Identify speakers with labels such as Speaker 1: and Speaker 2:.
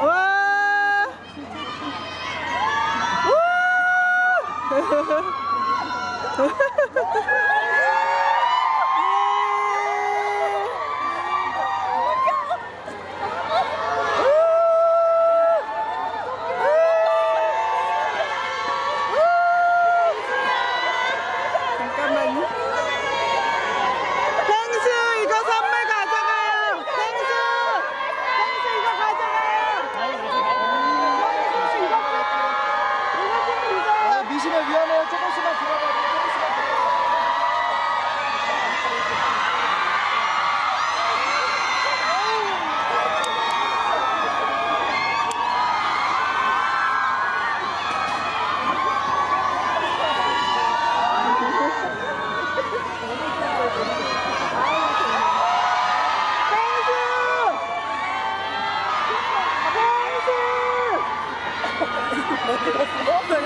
Speaker 1: 와! 와! Ô,